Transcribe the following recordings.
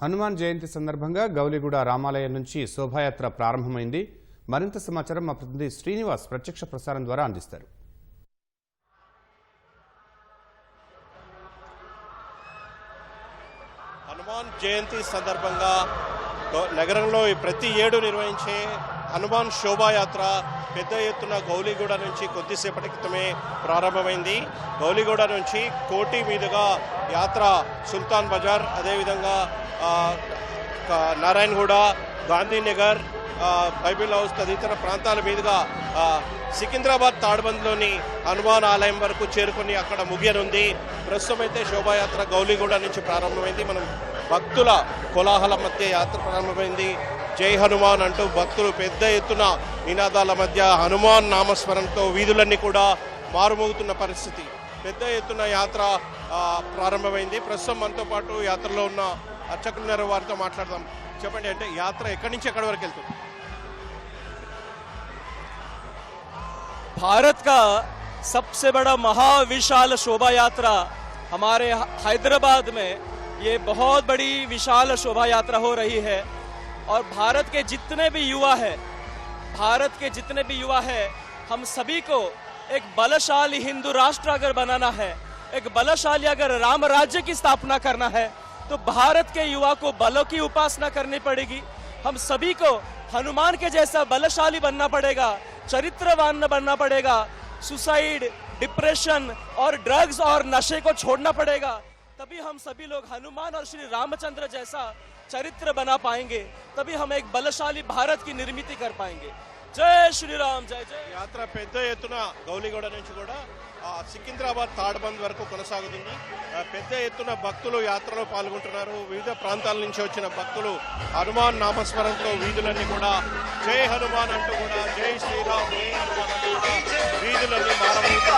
హనుమాన్ జయంతి సందర్భంగా గౌలిగూడ రామాలయం నుంచి శోభాయాత్ర ప్రారంభమైంది. మరింత సమాచారం మా ప్రతినిధి శ్రీనివాస్ ప్రత్యక్ష ప్రసారం ద్వారా అందిస్తారు. హనుమాన్ జయంతి సందర్భంగా నగరంలో ప్రతి ఏడు నిర్వహించే హనుమాన్ శోభాయాత్ర పెద్ద ఎత్తున గౌలిగూడ నుంచి కొద్దిసేపటి క్రితమే ప్రారంభమైంది. గౌలిగూడ నుంచి కోటి మీదుగా యాత్ర సుల్తాన్ బజార్ అదేవిధంగా నారాయణగూడ గాంధీనగర్ బైబిల్ హౌస్ తదితర ప్రాంతాల మీదుగా సికింద్రాబాద్ తాడ్బంద్లోని హనుమాన్ ఆలయం వరకు చేరుకుని అక్కడ ముగియనుంది. ప్రస్తుతం అయితే శోభాయాత్ర గౌలిగూడ నుంచి ప్రారంభమైంది. మనం భక్తుల కోలాహల మధ్య యాత్ర ప్రారంభమైంది. జై హనుమాన్ అంటూ భక్తులు పెద్ద ఎత్తున నినాదాల మధ్య హనుమాన్ నామస్మరణతో వీధులన్నీ కూడా మారుమోగుతున్న పరిస్థితి. పెద్ద ఎత్తున యాత్ర ప్రారంభమైంది. ప్రస్తుతం మనతో పాటు యాత్రలో ఉన్న అర్చకులున్నారు వారితో మాట్లాడదాం చెప్పండి అంటే యాత్ర ఎక్కడి నుంచి ఎక్కడి వరకు వెళ్తుంది भारत का सबसे बड़ा महाविशाल शोभा यात्रा हमारे हैदराबाद में ये बहुत बड़ी विशाल शोभा यात्रा हो रही है और भारत के जितने भी युवा है भारत के जितने भी युवा है हम सभी को एक बलशाली हिंदू राष्ट्र अगर बनाना है एक बलशाली अगर राम राज्य की स्थापना करना है तो भारत के युवा को बलों की उपासना करनी पड़ेगी। हम सभी को हनुमान के जैसा बलशाली बनना पड़ेगा, चरित्रवान बनना पड़ेगा, सुसाइड, डिप्रेशन और ड्रग्स और नशे को छोड़ना पड़ेगा। तभी हम सभी लोग हनुमान और श्री रामचंद्र जैसा चरित्र बना पाएँगे, तभी हम एक बलशाली भारत की निर्मित कर पाएँगे। జై శ్రీరామ్ జై జై. యాత్ర పెద్ద ఎత్తున గౌలిగూడ నుంచి కూడా సికింద్రాబాద్ తాడ్బంద్ వరకు కొనసాగుతుంది. పెద్ద ఎత్తున భక్తులు యాత్రలో పాల్గొంటున్నారు. వివిధ ప్రాంతాల నుంచి వచ్చిన భక్తులు హనుమాన్ నామస్మరణతో వీధులన్నీ కూడా జై హనుమాన్ అంటూ కూడా జై శ్రీరామ్ జై హనుమాన్ అంటూ కూడా వీధులన్నీ మారవుతున్న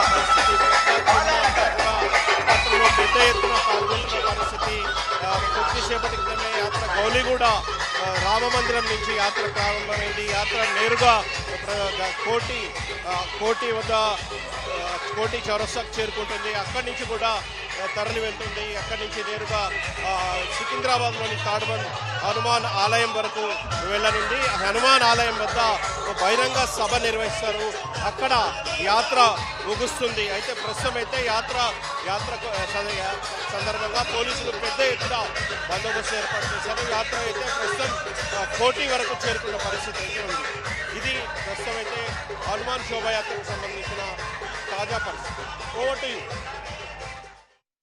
పెద్ద ఎత్తున పాల్గొంటున్న పరిస్థితి కొద్దిసేపటి క్రితమే యాత్ర గౌలిగూడ రామ మందిరం నుంచి యాత్ర ప్రారంభమైంది. యాత్ర నేరుగా కోటి కోటి వద్ద కోటి చౌరస్తాకు చేరుకుంటుంది. అక్కడి నుంచి కూడా తరలి వెళ్తుంది. అక్కడి నుంచి నేరుగా సికింద్రాబాద్లోని తాడ్బంద్ హనుమాన్ ఆలయం వరకు వెళ్ళనుంది. హనుమాన్ ఆలయం వద్ద ఒక బహిరంగ సభ నిర్వహిస్తారు. అక్కడ యాత్ర ముగుస్తుంది. అయితే ప్రస్తుతం అయితే యాత్ర యాత్ర సందర్భంగా పోలీసులు పెద్ద ఎత్తున బందోబస్తు ఏర్పాటు చేశారు. యాత్ర అయితే ప్రస్తుతం కోటి వరకు చేరుకున్న పరిస్థితి అయితే ఉంది. ఇది ప్రస్తుతం అయితే హనుమాన్ శోభాయాత్రకు సంబంధించిన తాజా పరిస్థితి. Over to you.